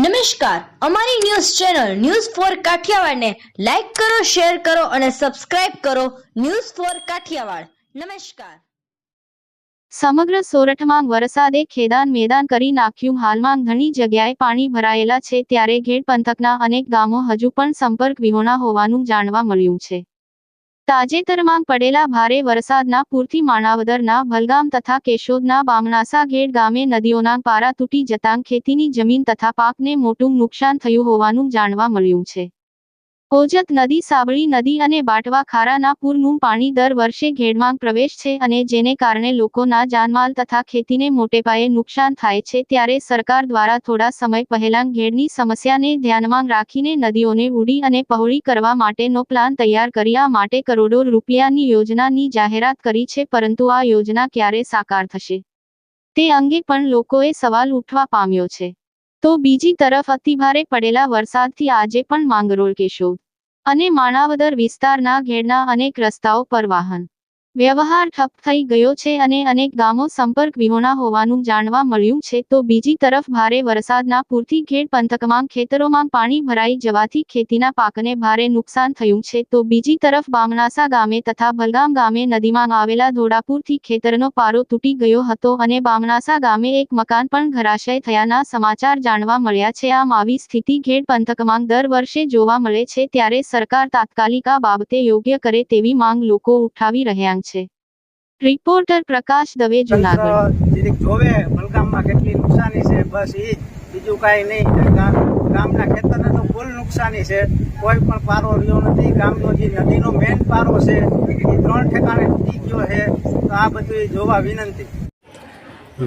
નમસ્કાર. અમારી news channel news four કાઠિયાવાડને લાઈક કરો, શેર કરો અને સબસ્ક્રાઇબ કરો ન્યૂઝ ફોર કાઠિયાવાડ. નમસ્કાર. સમગ્ર સોરઠમાં વરસાદે ખેદાન મેદાન કરી નાખ્યું. હાલમાં ઘણી જગ્યાએ પાણી ભરાયેલા છે. ત્યારે ઘેડ પંથકના અનેક ગામો હજુ પણ સંપર્ક વિહોણા હોવાનું જાણવા મળ્યું છે. તાજેતરમાં પડેલા ભારે વરસાદના પૂરથી માણાવદરના ભલગામ તથા કેશોદના બામણાસા ઘેડ ગામે નદીઓના પારા તૂટી જતાં ખેતીની જમીન તથા પાકને મોટું નુકસાન થયું હોવાનું જાણવા મળ્યું છે. ઓજત નદી, સાબળી નદી અને બાટવા ખારાના પૂરનું પાણી દર વર્ષે ઘેડમાં પ્રવેશ છે અને જેને કારણે લોકોના જાનમાલ તથા ખેતીને મોટે પાયે નુકસાન થાય છે ત્યારે સરકાર દ્વારા થોડા સમય પહેલા ઘેડની સમસ્યાને ધ્યાનમાં રાખીને નદીઓને ઉડી અને પહોળી કરવા માટેનો પ્લાન તૈયાર કર્યા માટે કરોડો રૂપિયાની યોજનાની જાહેરાત કરી છે, પરંતુ આ યોજના ક્યારે સાકાર થશે? તે અંગે પણ લોકોએ સવાલ ઉઠવા પામ્યો છે. તો બીજી તરફ અતિભારે પડેલા વરસાદથી આજે પણ માંગરોળ કેશોદ અને માણાવદર વિસ્તારના ઘેડના અનેક રસ્તાઓ પર વાહન વ્યવહાર ઠપ થઈ ગયો છે અને અનેક ગામો સંપર્ક વિહોણા હોવાનું જાણવા મળ્યું છે, તો બીજી તરફ ભારે વરસાદના પૂરથી ઘેડ પંથકમાં ખેતરોમાં પાણી ભરાઈ જવાથી ખેતીના પાકને ભારે નુકસાન થયું છે, તો બીજી તરફ બામણાસા ગામે તથા ભલગામ ગામે નદીમાં આવેલા ધોડાપુરથી ખેતરનો પારો તૂટી ગયો હતો અને બામણાસા ગામે એક મકાન પણ ઘરાશય થયાના સમાચાર જાણવા મળ્યા છે. આમ આવી સ્થિતિ ઘેડ પંથકમાં દર વર્ષે જોવા મળે છે, ત્યારે સરકાર તાત્કાલિક બાબતે યોગ્ય કરે તેવી માંગ લોકો ઉઠાવી રહ્યા છે. રિપોર્ટર પ્રકાશ દવે જુનાગઢ. જોવે મલકામમાં કેટલી નુકસાની છે બસ એ બીજું કાંઈ નહીં. ગામના ખેતરને તો ફૂલ નુકસાની છે. કોઈ પણ પારો રહ્યો નથી. ગામનો જે નદીનો મેન પારો છે એ ત્રણ ઠેકાણે તૂટી ગયો છે. તો આ બધું જોવા વિનંતી.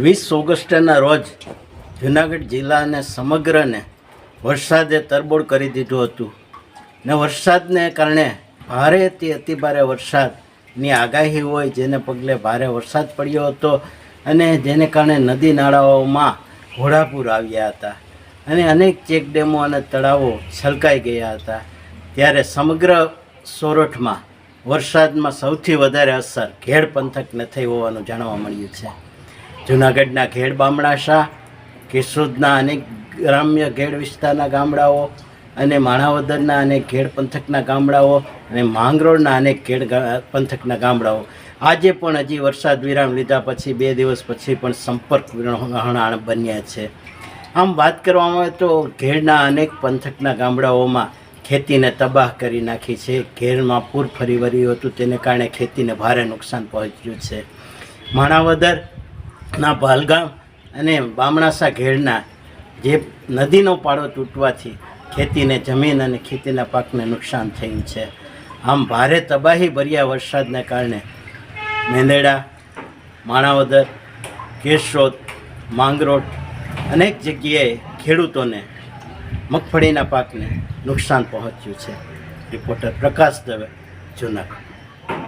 વીસ ઓગસ્ટના રોજ જુનાગઢ જિલ્લાને સમગ્રને વરસાદે તરબોળ કરી દીધું હતું. ને વરસાદને કારણે ભારેથી અતિભારે વરસાદની આગાહી હોય, જેને પગલે ભારે વરસાદ પડ્યો હતો અને જેને કારણે નદી નાળાઓમાં ઘોડાપૂર આવ્યા હતા. અને અનેક ચેકડેમો અને તળાવો છલકાઈ ગયા હતા. ત્યારે સમગ્ર સોરઠમાં વરસાદમાં સૌથી વધારે અસર ઘેડ પંથકને થઈ હોવાનું જાણવા મળ્યું છે. જૂનાગઢના ઘેડ બામણાશા કેશોદના અનેક ગ્રામ્ય ઘેડ વિસ્તારના ગામડાઓ અને માણાવદરના અને ખેડ પંથકના ગામડાઓ, અને માંગરોળના અનેક ખેડ પંથકના ગામડાઓ. આજે પણ હજી વરસાદ વિરામ લીધા પછી બે દિવસ પછી પણ સંપર્ક વિહોણા બન્યા છે. આમ વાત કરવામાં આવે તો ઘેરના અનેક પંથકના ગામડાઓમાં ખેતીને તબાહ કરી નાખી છે. ઘેરમાં પૂર ફરી વળ્યું હતું, તેને કારણે ખેતીને ભારે નુકસાન પહોંચ્યું છે. માણાવદરના ભાલગામ અને બામણાસા ઘેરના જે નદીનો પાળો તૂટવાથી ખેતીને જમીન અને ખેતીના પાકને નુકસાન થયું છે. આમ ભારે તબાહી ભર્યા વરસાદને કારણે મેંદેડા, માણાવદર, કેશોદ, માંગરોળ અનેક જગ્યાએ ખેડૂતોને મગફળીના પાકને નુકસાન પહોંચ્યું છે. રિપોર્ટર પ્રકાશ દવે, જુનાગઢ.